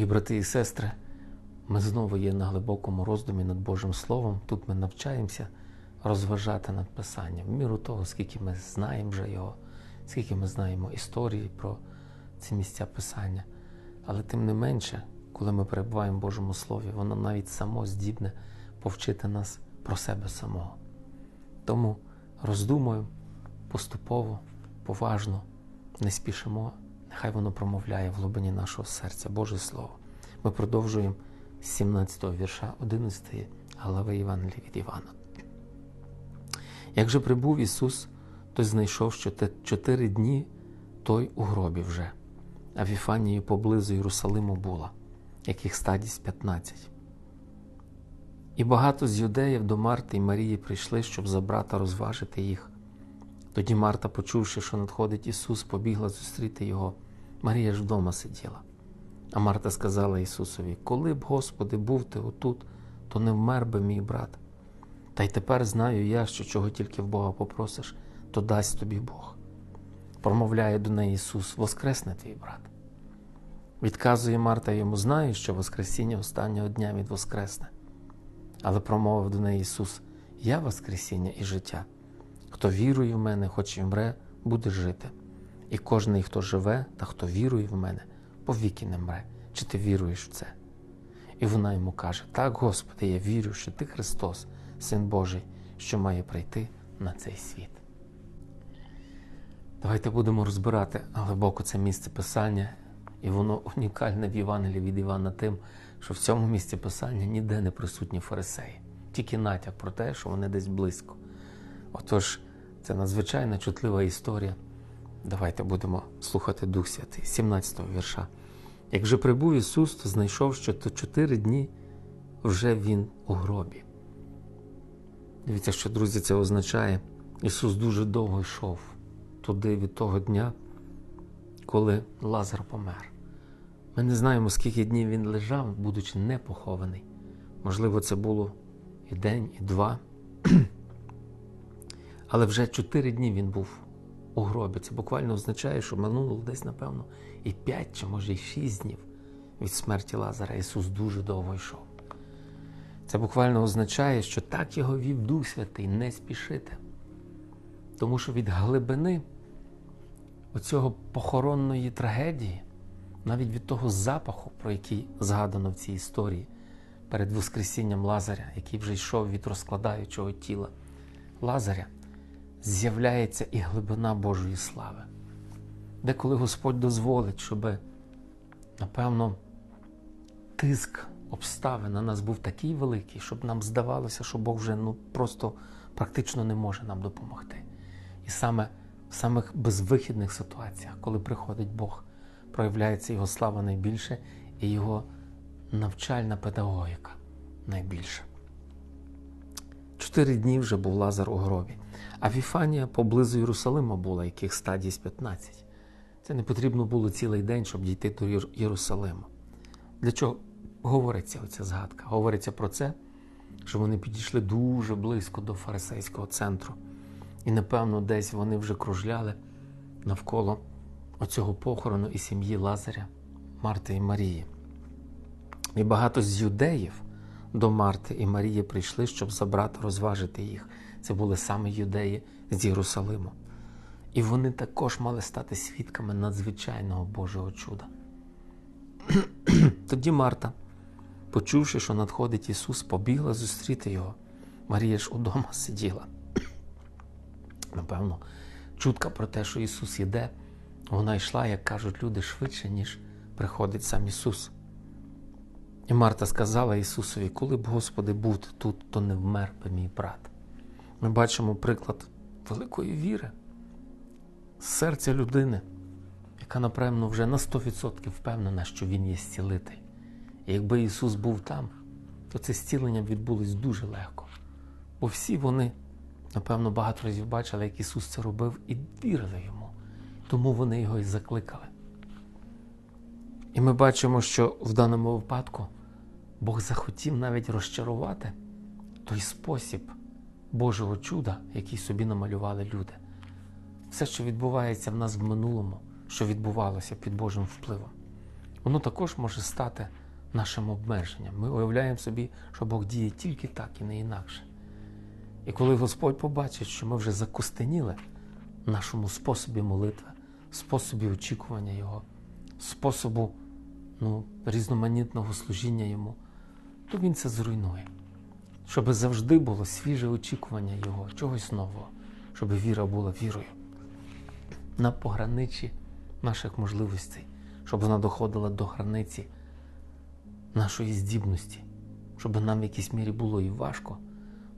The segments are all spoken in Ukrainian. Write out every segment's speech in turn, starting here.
Мої брати і сестри, ми знову є на глибокому роздумі над Божим Словом. Тут ми навчаємося розважати над Писанням в міру того, скільки ми знаємо вже його, скільки ми знаємо історії про ці місця Писання. Але тим не менше, коли ми перебуваємо в Божому Слові, воно навіть само здібне повчити нас про себе самого. Тому роздумуємо поступово, поважно, не спішимо, нехай воно промовляє в глибині нашого серця Боже Слово. Ми продовжуємо 17 го вірша 11 глави Євангелія від Івана. Як же прибув Ісус, то знайшов, що чотири дні той у гробі вже, а Віфанії поблизу Єрусалиму була, яких стадість 15. І багато з юдеїв до Марти і Марії прийшли, щоб забрати розважити їх. Тоді Марта, почувши, що надходить Ісус, побігла зустріти Його. Марія ж вдома сиділа. А Марта сказала Ісусові: Коли б, Господи, був ти отут, то не вмер би мій брат. Та й тепер знаю я, що чого тільки в Бога попросиш, то дасть тобі Бог. Промовляє до неї Ісус, Воскресне твій брат. Відказує Марта йому, знаю, що Воскресіння останнього дня від Воскресне. Але промовив до неї Ісус: Я Воскресіння і життя. Хто вірує в мене, хоч і мре, буде жити. І кожний, хто живе та хто вірує в мене, повіки не мре. Чи ти віруєш в це? І вона йому каже: Так, Господи, я вірю, що ти Христос, Син Божий, що має прийти на цей світ. Давайте будемо розбирати глибоко це місце Писання, і воно унікальне в Євангелії від Івана тим, що в цьому місці Писання ніде не присутні фарисеї, тільки натяк про те, що вони десь близько. Отож, це надзвичайно чутлива історія. Давайте будемо слухати Дух Святий, 17 го вірша. Як же прибув Ісус, то знайшов, що то чотири дні вже Він у гробі. Дивіться, що, друзі, це означає, Ісус дуже довго йшов туди від того дня, коли Лазар помер. Ми не знаємо, скільки днів він лежав, будучи не похований. Можливо, це було і день, і два. Але вже чотири дні він був у гробі. Це буквально означає, що минуло десь, напевно, і п'ять, чи може і шість днів від смерті Лазара. Ісус дуже довго йшов. Це буквально означає, що так його вів Дух Святий не спішити. Тому що від глибини оцього похоронної трагедії, навіть від того запаху, про який згадано в цій історії, перед Воскресінням Лазаря, який вже йшов від розкладаючого тіла Лазаря, з'являється і глибина Божої слави. Деколи Господь дозволить, щоб, напевно, тиск обставин на нас був такий великий, щоб нам здавалося, що Бог вже ну, просто практично не може нам допомогти. І саме в самих безвихідних ситуаціях, коли приходить Бог, проявляється Його слава найбільше і Його навчальна педагогіка найбільше. Чотири дні вже був Лазар у гробі, а Віфанія поблизу Єрусалима була, яких стадій з 15. Це не потрібно було цілий день, щоб дійти до Єр- Єрусалиму. Для чого говориться оця згадка? Говориться про це, що вони підійшли дуже близько до фарисейського центру. І, напевно, десь вони вже кружляли навколо оцього похорону і сім'ї Лазаря, Марти і Марії. І багато з юдеїв до Марти і Марії прийшли, щоб забрати, розважити їх. Це були саме юдеї з Єрусалиму. І вони також мали стати свідками надзвичайного Божого чуда. Тоді Марта, почувши, що надходить Ісус, побігла зустріти його. Марія ж удома сиділа. Напевно, чутка про те, що Ісус іде, вона йшла, як кажуть люди, швидше, ніж приходить сам Ісус. І Марта сказала Ісусові, коли б, Господи, був тут, то не вмер би мій брат. Ми бачимо приклад великої віри, серця людини, яка, напевно, вже на 100% впевнена, що Він є зцілитель. І якби Ісус був там, то це зцілення відбулось дуже легко. Бо всі вони, напевно, багато разів бачили, як Ісус це робив, і вірили йому. Тому вони його і закликали. І ми бачимо, що в даному випадку Бог захотів навіть розчарувати той спосіб Божого чуда, який собі намалювали люди. Все, що відбувається в нас в минулому, що відбувалося під Божим впливом, воно також може стати нашим обмеженням. Ми уявляємо собі, що Бог діє тільки так і не інакше. І коли Господь побачить, що ми вже закостеніли в нашому способі молитви, способі очікування Його, способу ну, різноманітного служіння Йому, то Він це зруйнує. Щоб завжди було свіже очікування Його, чогось нового, щоб віра була вірою на пограничі наших можливостей, щоб вона доходила до границі нашої здібності, щоб нам в якійсь мірі було і важко,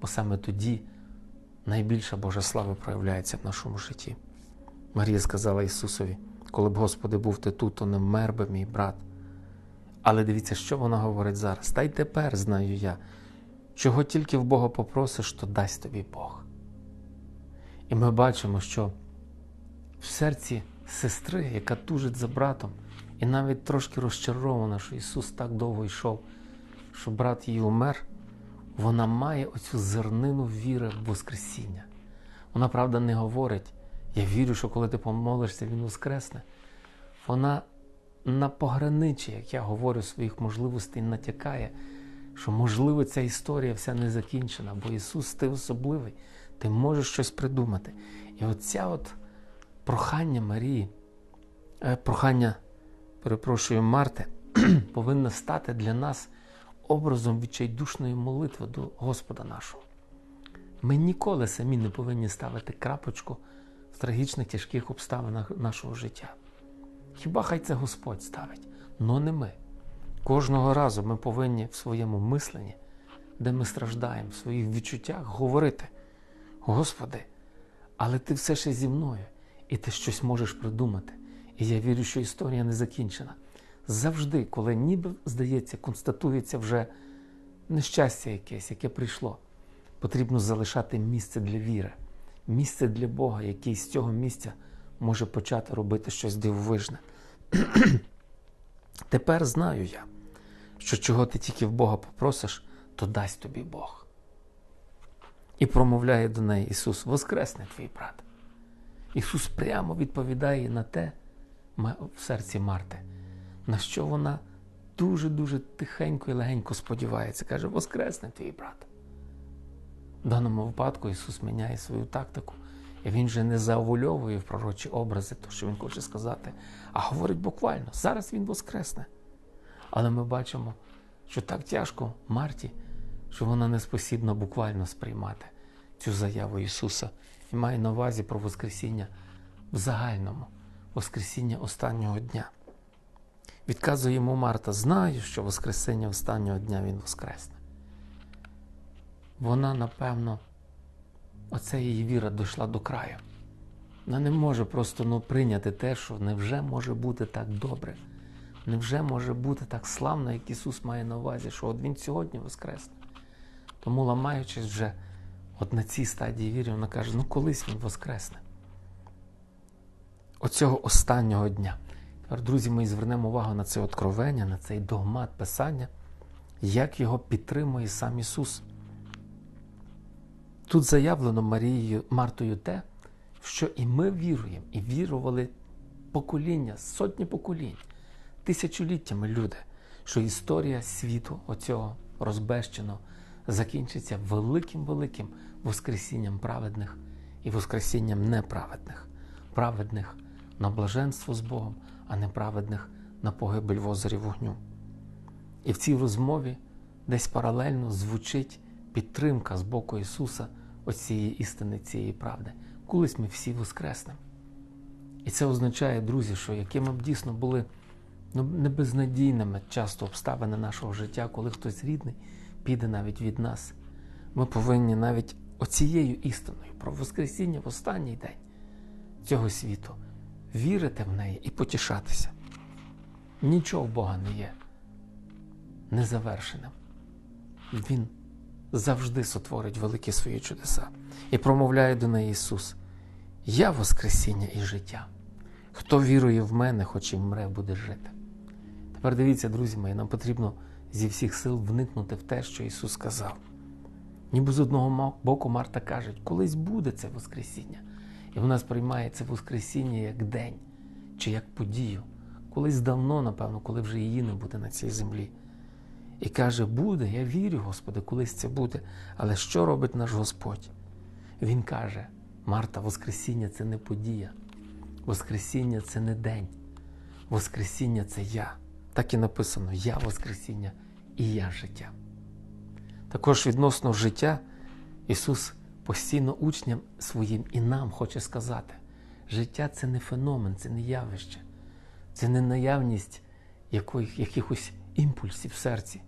бо саме тоді найбільша Божа слава проявляється в нашому житті. Марія сказала Ісусові, коли б Господи був ти тут, то не вмер би мій брат. Але дивіться, що вона говорить зараз. Та й тепер знаю я, чого тільки в Бога попросиш, то дасть тобі Бог. І ми бачимо, що в серці сестри, яка тужить за братом, і навіть трошки розчарована, що Ісус так довго йшов, що брат її умер, вона має оцю зернину віри в Воскресіння. Вона, правда, не говорить, я вірю, що коли ти помолишся, Він воскресне. Вона на пограничі, як я говорю, своїх можливостей натякає, що, можливо, ця історія вся не закінчена, бо Ісус ти особливий, ти можеш щось придумати. І оця от прохання Марії, е, прохання, перепрошую, Марти, повинно стати для нас образом відчайдушної молитви до Господа нашого. Ми ніколи самі не повинні ставити крапочку в трагічних тяжких обставинах нашого життя. Хіба хай це Господь ставить, но не ми. Кожного разу ми повинні в своєму мисленні, де ми страждаємо, в своїх відчуттях говорити: Господи, але ти все ще зі мною, і ти щось можеш придумати. І я вірю, що історія не закінчена. Завжди, коли ніби здається, констатується вже нещастя якесь, яке прийшло, потрібно залишати місце для віри, місце для Бога, який з цього місця може почати робити щось дивовижне. Тепер знаю я, що чого ти тільки в Бога попросиш, то дасть тобі Бог. І промовляє до неї Ісус: Воскресне твій брат. Ісус прямо відповідає на те в серці Марти, на що вона дуже-дуже тихенько і легенько сподівається. Каже, Воскресне твій брат. В даному випадку Ісус міняє свою тактику, і Він вже не заовульовує в пророчі образи, то що Він хоче сказати, а говорить буквально, зараз Він воскресне. Але ми бачимо, що так тяжко Марті, що вона не спосібна буквально сприймати цю заяву Ісуса і має на увазі про Воскресіння в загальному, Воскресіння останнього дня. Відказує йому Марта: знаю, що Воскресіння останнього дня Він воскресне. Вона, напевно, оця її віра дійшла до краю. Вона не може просто ну, прийняти те, що невже може бути так добре, невже може бути так славно, як Ісус має на увазі, що от Він сьогодні воскресне. Тому, ламаючись вже от на цій стадії віри, вона каже, ну колись Він воскресне. Оцього останнього дня. Тепер, друзі, ми звернемо увагу на це откровення, на цей догмат Писання, як його підтримує сам Ісус. Тут заявлено Марією Мартою те, що і ми віруємо, і вірували покоління, сотні поколінь, тисячоліттями люди, що історія світу, оцього розбещеного, закінчиться великим-великим Воскресінням праведних і Воскресінням неправедних, праведних на блаженство з Богом, а неправедних на погибель в озері вогню. І в цій розмові десь паралельно звучить підтримка з боку Ісуса оцієї істини, цієї правди. Колись ми всі воскреснемо. І це означає, друзі, що якими б дійсно були ну, небезнадійними часто обставини нашого життя, коли хтось рідний піде навіть від нас, ми повинні навіть оцією істиною про Воскресіння в останній день цього світу вірити в неї і потішатися. Нічого в Бога не є незавершеним. Він завжди сотворить великі свої чудеса і промовляє до неї Ісус: Я Воскресіння і життя. Хто вірує в мене, хоч і вмре, буде жити. Тепер дивіться, друзі мої, нам потрібно зі всіх сил вникнути в те, що Ісус сказав. Ніби з одного боку Марта каже, колись буде це Воскресіння. І вона сприймає це Воскресіння як день чи як подію, колись давно, напевно, коли вже її не буде на цій землі. І каже: буде, я вірю, Господи, колись це буде. Але що робить наш Господь? Він каже: Марта, Воскресіння це не подія, Воскресіння це не день, Воскресіння це я. Так і написано: Я Воскресіння і я життя. Також відносно життя Ісус постійно учням своїм і нам хоче сказати: життя це не феномен, це не явище, це не наявність якихось імпульсів в серці.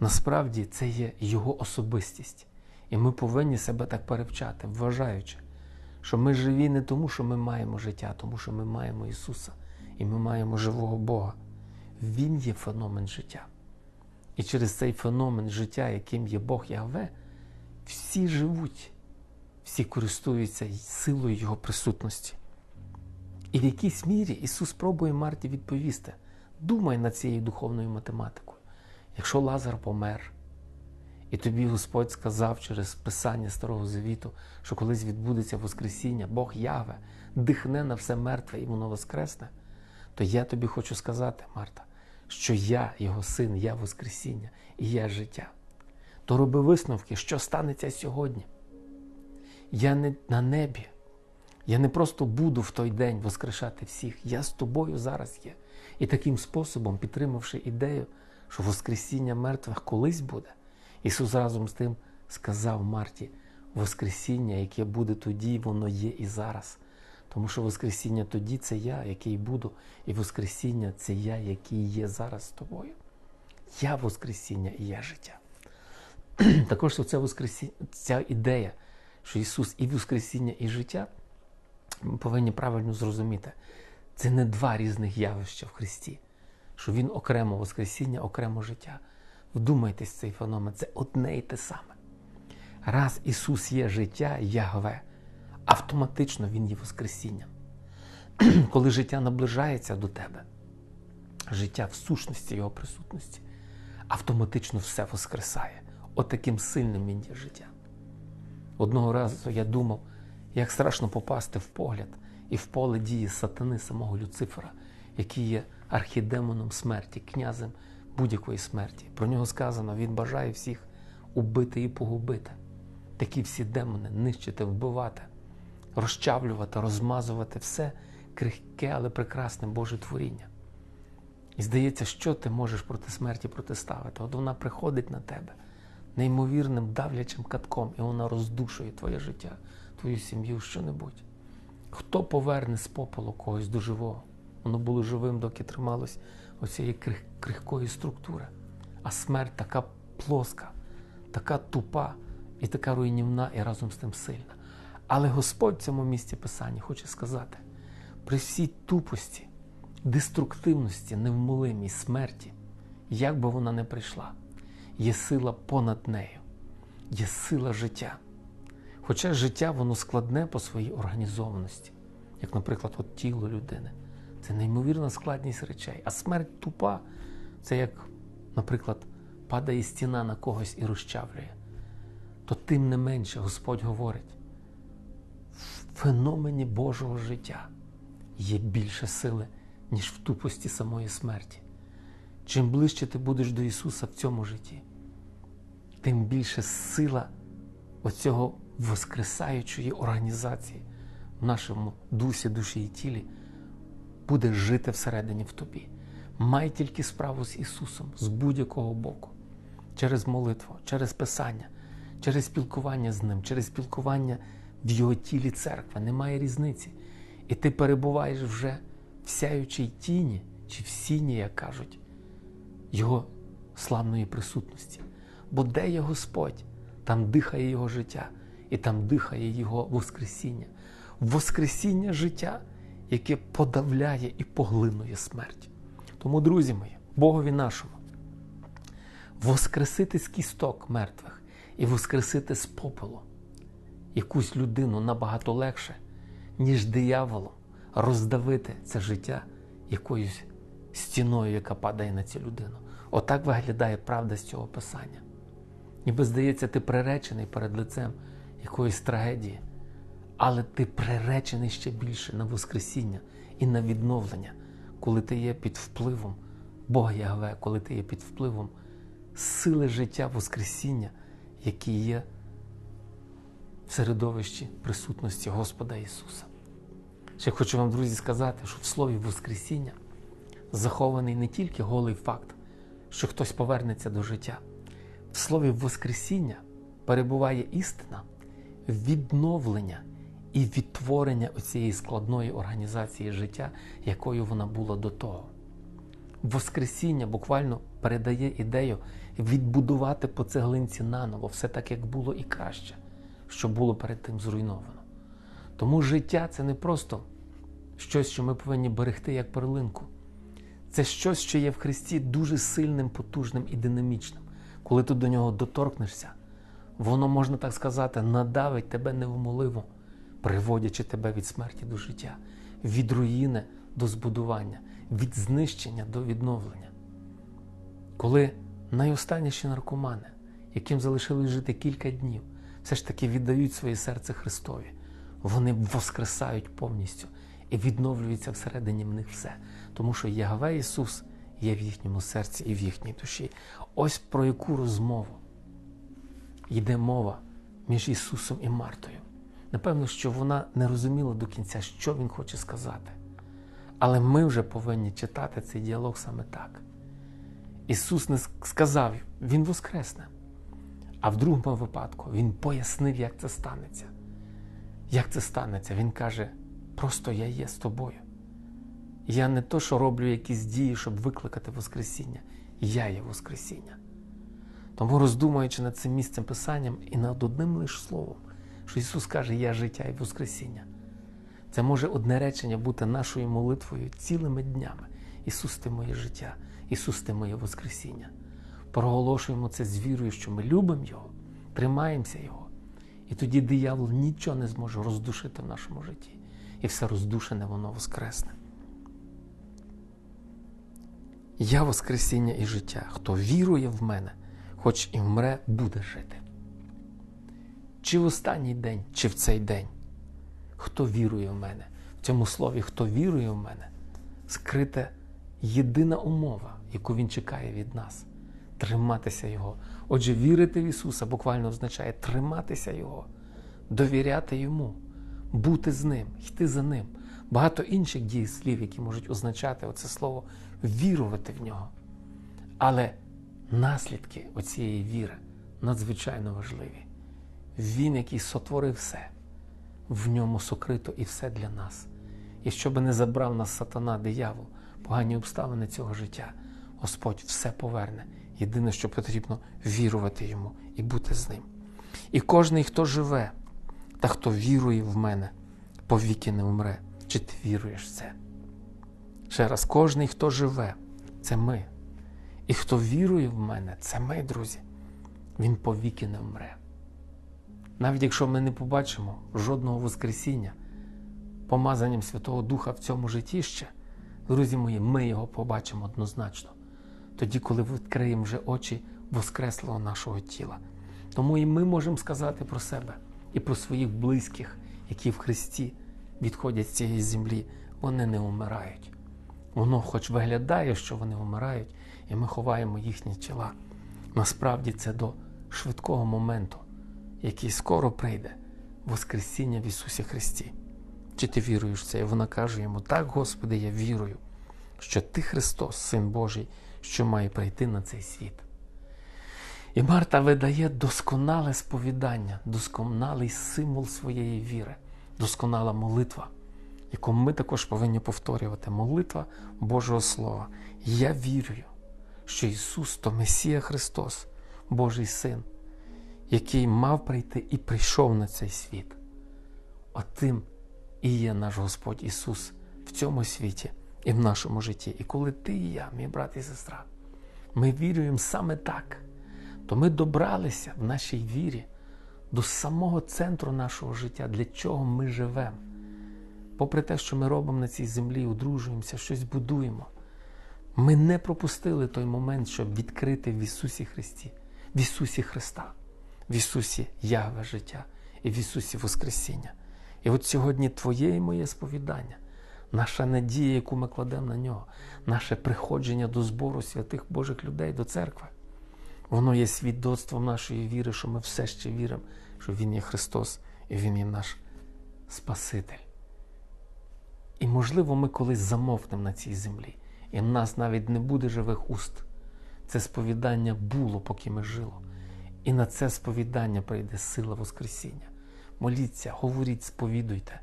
Насправді це є Його особистість. І ми повинні себе так перевчати, вважаючи, що ми живі не тому, що ми маємо життя, а тому що ми маємо Ісуса і ми маємо живого Бога. Він є феномен життя. І через цей феномен життя, яким є Бог Яве, всі живуть, всі користуються силою Його присутності. І в якійсь мірі Ісус пробує Марті відповісти: думай над цією духовною математикою. Якщо Лазар помер, і тобі Господь сказав через Писання Старого Завіту, що колись відбудеться Воскресіння, Бог яве, дихне на все мертве і воно воскресне, то я тобі хочу сказати, Марта, що я, його син, я Воскресіння і я життя. То роби висновки, що станеться сьогодні. Я не на небі. Я не просто буду в той день воскрешати всіх. Я з тобою зараз є. І таким способом, підтримавши ідею, що Воскресіння мертвих колись буде, Ісус разом з тим сказав Марті: Воскресіння, яке буде тоді, воно є і зараз. Тому що Воскресіння тоді це я, який буду, і Воскресіння це я, який є зараз з тобою. Я Воскресіння і я життя. Також це Воскресіння, ця ідея, що Ісус і Воскресіння, і життя, ми повинні правильно зрозуміти. Це не два різних явища в Христі, що Він окремо Воскресіння, окремо життя. Вдумайтесь цей феномен, це одне і те саме. Раз Ісус є життя, Ягве, автоматично Він є Воскресінням. Коли життя наближається до тебе, життя в сущності Його присутності, автоматично все воскресає. Отаким сильним він є життя. Одного разу я думав, як страшно попасти в погляд і в поле дії сатани самого Люцифера, який є архідемоном смерті, князем будь-якої смерті. Про нього сказано, він бажає всіх убити і погубити. Такі всі демони нищити, вбивати, розчавлювати, розмазувати все крихке, але прекрасне Боже творіння. І здається, що ти можеш проти смерті протиставити? От вона приходить на тебе неймовірним давлячим катком, і вона роздушує твоє життя, твою сім'ю, що-небудь. Хто поверне з попелу когось до живого? Воно було живим, доки трималось оцієї крих, крихкої структури. А смерть така плоска, така тупа і така руйнівна, і разом з тим сильна. Але Господь в цьому місці Писання хоче сказати: при всій тупості, деструктивності, невмолимій смерті, як би вона не прийшла, є сила понад нею, є сила життя. Хоча життя воно складне по своїй організованості, як, наприклад, от тіло людини. Це неймовірна складність речей. А смерть тупа це як, наприклад, падає стіна на когось і розчавлює. То тим не менше Господь говорить, в феномені Божого життя є більше сили, ніж в тупості самої смерті. Чим ближче ти будеш до Ісуса в цьому житті, тим більше сила оцього воскресаючої організації в нашому дусі, душі і тілі буде жити всередині в тобі. Май тільки справу з Ісусом з будь-якого боку, через молитву, через Писання, через спілкування з Ним, через спілкування в Його тілі церкви. Немає різниці. І ти перебуваєш вже в сяючій тіні чи в сіні, як кажуть, Його славної присутності. Бо де є Господь, там дихає Його життя, і там дихає Його Воскресіння. Воскресіння життя, яке подавляє і поглинує смерть. Тому, друзі мої, Богові нашому, воскресити з кісток мертвих і воскресити з попелу якусь людину набагато легше, ніж дияволом роздавити це життя якоюсь стіною, яка падає на цю людину. Отак виглядає правда з цього писання. Ніби здається, ти приречений перед лицем якоїсь трагедії, але ти приречений ще більше на Воскресіння і на відновлення, коли ти є під впливом Бога Ягве, коли ти є під впливом сили життя Воскресіння, які є в середовищі присутності Господа Ісуса. Ще хочу вам, друзі, сказати, що в слові Воскресіння захований не тільки голий факт, що хтось повернеться до життя. В слові Воскресіння перебуває істина відновлення і відтворення цієї складної організації життя, якою вона була до того. Воскресіння буквально передає ідею відбудувати по цеглинці наново все так, як було і краще, що було перед тим зруйновано. Тому життя це не просто щось, що ми повинні берегти як перлинку. Це щось, що є в Христі дуже сильним, потужним і динамічним. Коли ти до нього доторкнешся, воно, можна так сказати, надавить тебе невмоливо, приводячи тебе від смерті до життя, від руїни до збудування, від знищення до відновлення. Коли найостанніші наркомани, яким залишилось жити кілька днів, все ж таки віддають своє серце Христові, вони воскресають повністю і відновлюється всередині в них все. Тому що Ягве Ісус є в їхньому серці і в їхній душі. Ось про яку розмову йде мова між Ісусом і Мартою. Напевно, що вона не розуміла до кінця, що Він хоче сказати. Але ми вже повинні читати цей діалог саме так. Ісус не сказав, Він воскресне. А в другому випадку Він пояснив, як це станеться. Як це станеться? Він каже, просто я є з тобою. Я не то, що роблю якісь дії, щоб викликати Воскресіння. Я є Воскресіння. Тому, роздумуючи над цим місцем Писанням і над одним лише словом, що Ісус каже, Я життя і Воскресіння. Це може одне речення бути нашою молитвою цілими днями. Ісус, ти моє життя, Ісус, ти моє Воскресіння. Проголошуємо це з вірою, що ми любимо Його, тримаємося Його. І тоді диявол нічого не зможе роздушити в нашому житті. І все роздушене, воно воскресне. Я Воскресіння і життя. Хто вірує в мене, хоч і вмре, буде жити. Чи в останній день, чи в цей день. Хто вірує в мене? В цьому слові, хто вірує в мене, скрита єдина умова, яку Він чекає від нас триматися Його. Отже, вірити в Ісуса буквально означає триматися Його, довіряти Йому, бути з Ним, йти за Ним. Багато інших дієслів, які можуть означати оце слово вірувати в нього. Але наслідки оцієї віри надзвичайно важливі. Він, який сотворив все, в ньому сокрито і все для нас. І щоб не забрав нас сатана, диявол, погані обставини цього життя, Господь все поверне. Єдине, що потрібно вірувати йому і бути з ним. І кожний, хто живе та хто вірує в мене, повіки не умре. Чи ти віруєш в це? Ще раз, кожний, хто живе, це ми. І хто вірує в мене, це ми, друзі. Він повіки не вмре. Навіть якщо ми не побачимо жодного Воскресіння, помазанням Святого Духа в цьому житті ще, друзі мої, ми його побачимо однозначно. Тоді, коли відкриємо вже очі Воскреслого нашого тіла. Тому і ми можемо сказати про себе і про своїх близьких, які в Христі відходять з цієї землі, вони не вмирають. Воно хоч виглядає, що вони вмирають, і ми ховаємо їхні тіла. Насправді це до швидкого моменту, який скоро прийде, Воскресіння в Ісусі Христі. Чи ти віруєш в це? І вона каже йому: Так, Господи, я вірую, що Ти Христос, Син Божий, що має прийти на цей світ. І Марта видає досконале сповідання, досконалий символ своєї віри, досконала молитва, яку ми також повинні повторювати. Молитва Божого Слова. Я вірую, що Ісус то Месія Христос, Божий Син, який мав прийти і прийшов на цей світ. Отим і є наш Господь Ісус в цьому світі і в нашому житті. І коли ти і я, мій брат і сестра, ми віруємо саме так, то ми добралися в нашій вірі до самого центру нашого життя, для чого ми живемо. Попри те, що ми робимо на цій землі, одружуємося, щось будуємо. Ми не пропустили той момент, щоб відкрити в Ісусі Христі, в Ісусі Христа, в Ісусі Яве життя і в Ісусі Воскресіння. І от сьогодні Твоє і моє сповідання наша надія, яку ми кладемо на нього, наше приходження до збору святих Божих людей до церкви. Воно є свідоцтвом нашої віри, що ми все ще віримо, що Він є Христос і Він є наш Спаситель. І, можливо, ми колись замовкнемо на цій землі, і в нас навіть не буде живих уст. Це сповідання було, поки ми жило. І на це сповідання прийде сила Воскресіння. Моліться, говоріть, сповідуйте.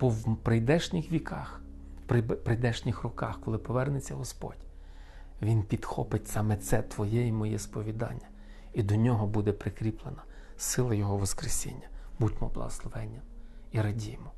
Бо в прийдешніх віках, при прийдешніх роках, коли повернеться Господь, Він підхопить саме це твоє і моє сповідання, і до нього буде прикріплена сила Його Воскресіння. Будьмо благословення і радіємо.